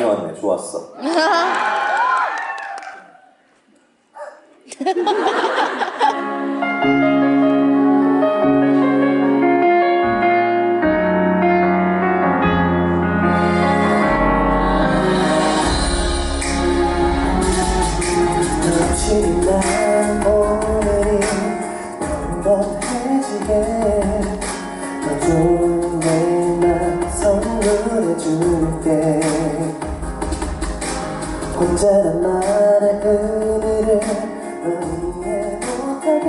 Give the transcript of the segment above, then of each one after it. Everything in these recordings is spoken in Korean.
다녀왔네. 좋았어. 오늘이 평범해지게 더 좋은 혼자란 말의 의미를 넌 이해 못하게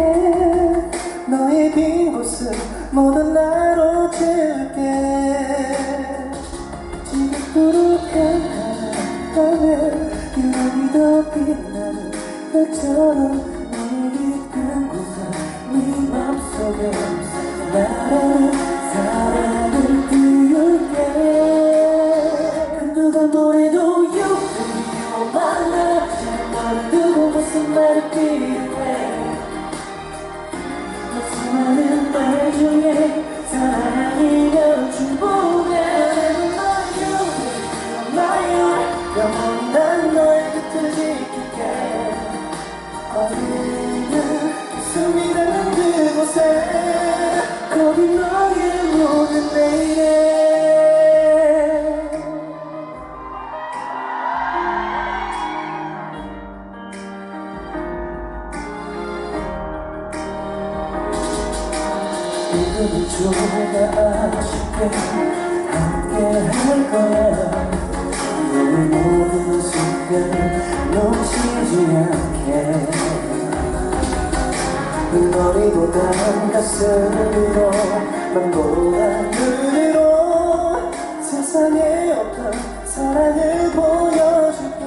너의 빈 곳은 모두 나눠줄게. 지금으로 향하면 유난히 더 빛나는 별처럼 빈 곳은 네 맘속에 나라는 사랑 이름을 줘가 아쉽게 함께 할 거야 너의 모든 순간을 놓치지 않게 머리보단 가슴으로 맘보다 눈으로 세상에 없던 사랑을 보여줄게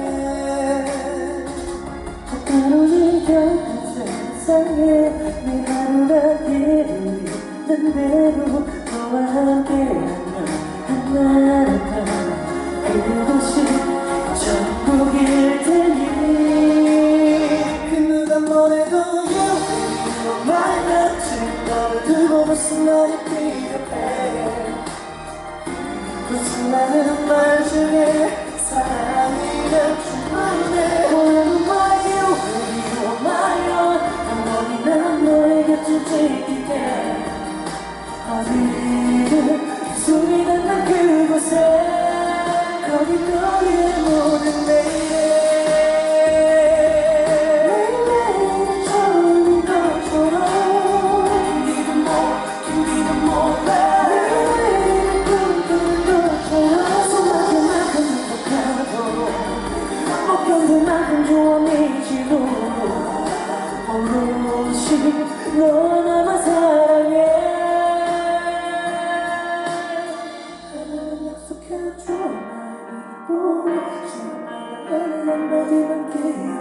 때로는 곁은 세상에 내 하루가 길 는 대로 너와 함께하면 하나가 그곳이 천국일 테니. 그 누가 뭐래도 you my love 너를 두고 무슨 말이 필요해. 그 수많은 말 중에 사랑이란 충분해 Who are you? You're my own 영원히 난 너의 곁을 지킬게 어디든 숨이 닿는 그 not even kidding.